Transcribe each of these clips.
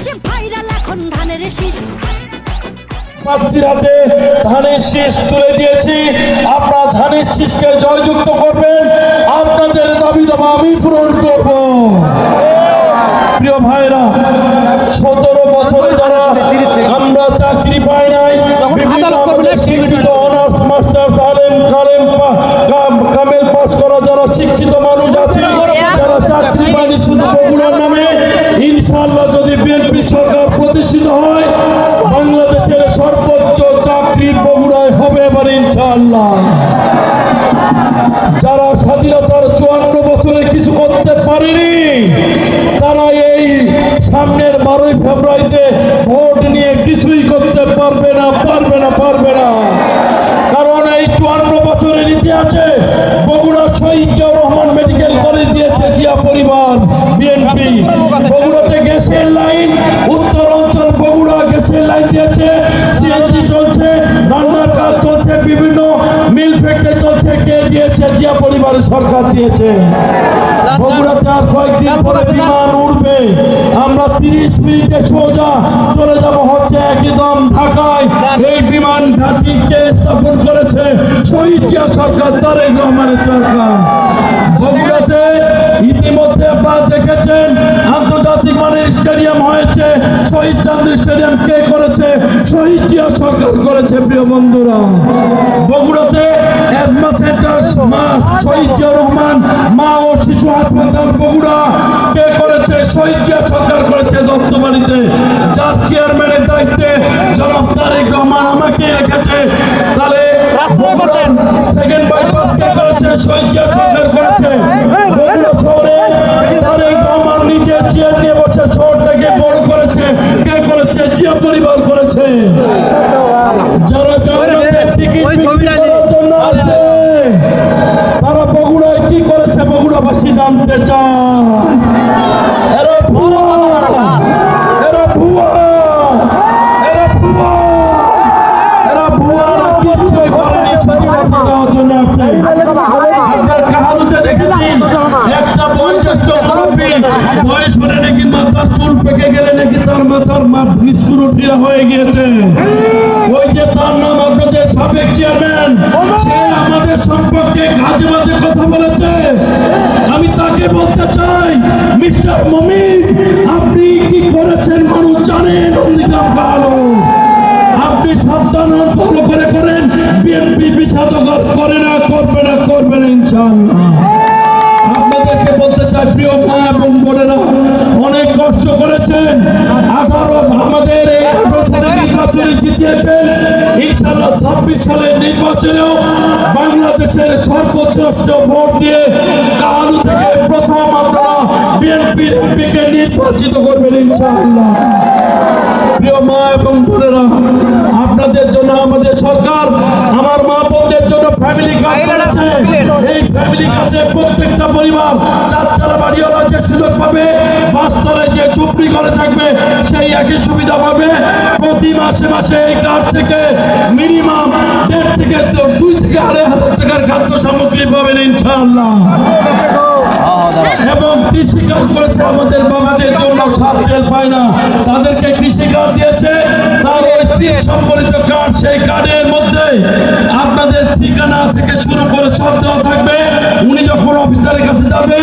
দেশে ভাইরাল এখন ধানের শীষ। প্রার্থীর হাতে ধানের শীষ তুলে দিয়েছি। আপনারা ধানের শীষকে জয়যুক্ত করবেন। আপনাদের দাবি দাবা আমি পূরণ করব। প্রিয় ভাইরা সতেরো বছর যারা আমরা চাকরি পাই নাই শিক্ষিত অনার্স মাস্টার আলেম কালেম কামেল পাস করা যারা শিক্ষিত মানুষ আছে যারা চাকরি পায়নি শুধু বগুড়ার নামে ইনশাআল্লাহ যদি বিএনপি সরকার প্রতিষ্ঠিত হয়, বাংলাদেশের সর্বোচ্চ চাকরি বগুড়ায় হবে এবার ইনশাআল্লাহ। যারা স্বাধীনতার চুয়ান্ন বছরে কিছু করতে পারেনি, তারা এই সামনের বারোই ফেব্রুয়ারিতে ভোট নিয়ে কিছুই করতে পারবে না পারবে না পারবে না। কারণ এই চুয়ান্ন বছরের ইতিহাসে বগুড়া শহীদ জিয়াউর রহমান মেডিকেল কলেজ দিয়েছে জিয়া পরিবার বিএনপি বগুড়াতে গ্যাসের লাইন, উত্তর অঞ্চল বগুড়া গ্যাসের লাইন দিয়েছে, সিএনজি চলছে, রান্নার কাজ চলছে, বিভিন্ন মিল ফ্যাক্টরি চলছে, কে দিয়েছে, জিয়া পরিবারের সরকার দিয়েছে। বগুড়াতে আর কয়েকদিন পরে বিমান উঠবে আমরা তিরিশ মিনিটে সোজা চলে যাব হচ্ছে একদম ঢাকায়। এই বিমান ঘাটিকে স্থাপন করেছে? শহীদ জিয়া সরকার, তারেক রহমানের সরকার। শহীদ চাঁদ স্টেডিয়াম কে করেছে? শহীদ জিয়া সরকার করেছে প্রিয় বন্ধুরা। বগুড়াতে এজমা সেন্টার মা শহীদ জিয়া রহমান মা ও শিশু হাসপাতাল বগুড়া কে করেছে? শহীদ জিয়া সরকার করেছে দত্তবাড়িতে। যার চেয়ারম্যানের দায়িত্বে জনাব তারেক রহমান আমাকে রেখেছে তাহলে সেকেন্ড বাইপাস কে করেছে? শহীদ জিয়া সরকার করেছে। বগুড়া শহরে তারেক রহমান নিজে চেয়ার নিয়ে বসে শহরটাকে করেছে পরিবার করেছে। যারা জান্নাতের টিকিট করার জন্য আছে তারা বগুড়ায় কি করেছে বগুড়াবাসী জানতে চায় এরা ভুয়া এরা ভুয়া এরা ভুয়া এরা ভুয়ারা কিচ্ছু করেনি শুধু দেওয়ার জন্য আসছে আপনার কাহালুতে দেখেছি একটা বয়োজ্যেষ্ঠ মুরব্বী বয়স হলে নাকি আমি তাকে বলতে চাই, মিস্টার মমিন, আপনি কি করেছেন মানুষ জানেন আপনি সাবধান করে করেন, বিএনপি বিষাদকর করে না, করবে না করবে না, ইনশাআল্লাহ। আপনাদেরকে বলতে চাই, প্রিয় মা এবং বোনেরা কষ্ট করেছেন। আঠারো আমাদের নির্বাচনে জিতিয়েছেন। ইনশাল্লাহ ছাব্বিশ সালের নির্বাচনেও বাংলাদেশের সর্বশ্রেষ্ঠ ভোট দিয়ে কাহালু থেকে প্রথম আপনারা বিএনপি এমপিকে নির্বাচিত করবেন ইনশাআল্লাহ। প্রিয় মা এবং বোনেরা আপনাদের জন্য আমাদের সরকার আমার মা বোনদের জন্য ফ্যামিলি কার্ড করেছে। এই ফ্যামিলি কার্ডে প্রত্যেকটা পরিবার চার চার বাড়িওয়ালা যে সুযোগ পাবে বাস্তবে যে চুপড়ি করে থাকবে সেই একই সুবিধা পাবে। প্রতি মাসে মাসে এই কার্ড থেকে মিনিমাম দেড় থেকে দুই থেকে আড়াই হাজার টাকার খাদ্য সামগ্রী পাবেন ইনশাআল্লাহ। এবং কৃষি কাজ করেছে আমাদের বাবাদের জন্য ছাড় তেল পায় না। তাদেরকে কৃষি কার্ড দিয়েছে। ওই সিট সম্বলিত কার্ড সেই কার্ডের মধ্যে আপনাদের ঠিকানা থেকে শুরু করে সব দেওয়া থাকবে। উনি যখন অফিসারের কাছে যাবে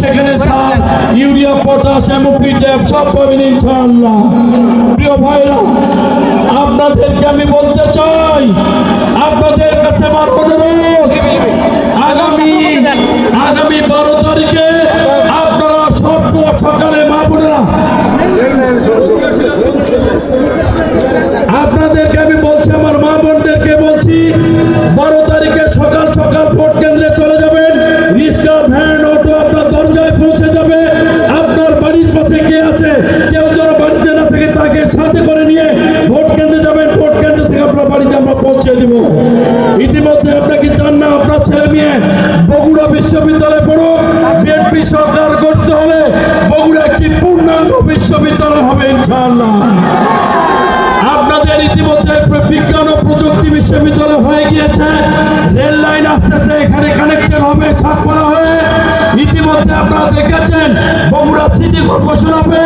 সেখানে সার ইউরিয়া পটাশ ড্যাপ সব পাবেন ইনশাআল্লাহ। প্রিয় ভাইরা আপনাদেরকে আমি বলতে চাই আপনাদের কাছে আমার অনুরোধ আগামী আগামী বারো তারিখে আপনারা সব সকালে মা আপনাদেরকে আমি বলছি, আমার মা বোনদেরকে বলছি, বারো তারিখে সকাল সকাল ভোট কেন্দ্রে চলে যাবেন। রিক্সা ভ্যান, অটো আপনার দরজায় পৌঁছে যাবে। আপনার বাড়ির পাশে কে আছে? কেউ যেন বাড়িতে না থাকে, তাকে সাথে করে নিয়ে ভোট কেন্দ্রে যাবেন। ভোট কেন্দ্র থেকে আপনার বাড়িতে আমরা পৌঁছে দিব। ইতিমধ্যে আপনাকে চান না, আপনার ছেলে মেয়ে বগুড়া বিশ্ববিদ্যালয়ে পড়ুক? বিএনপি সরকার করতে হলে বিশ্ববিদ্যালয় হবে ইনশাআল্লাহ। আপনাদের ইতিমধ্যে বিজ্ঞান ও প্রযুক্তি বিশ্ববিদ্যালয় হয়ে গিয়েছে। রেল লাইন আসতেছে, এখানে কানেক্টেড হবে ছাপড়া হয়ে। ইতিমধ্যে আপনারা দেখেছেন, বগুড়া সিটি কর্পোরেশন হবে,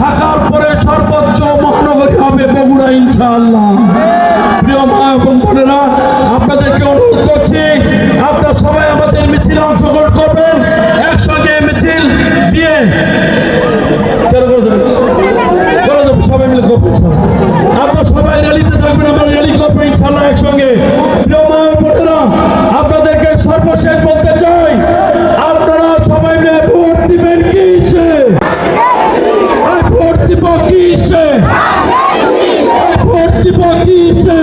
ঢাকার পরে সর্বোচ্চ মহানগরী হবে বগুড়া, ইনশাআল্লাহ। প্রিয় মা এবং বোনেরা, আপনাদেরকে অনুরোধ করছি, আপনারা সবাই আমাদের থাকবেন আমরা র্যালি করব ইনশাল্লাহ একসঙ্গে আপনাদেরকে সর্বশেষ বলতে চাই, আপনারা সবাই মিলে ভোট দিবেন কিসে? ভোট দিব কিসে? ভোট দিব কিসে?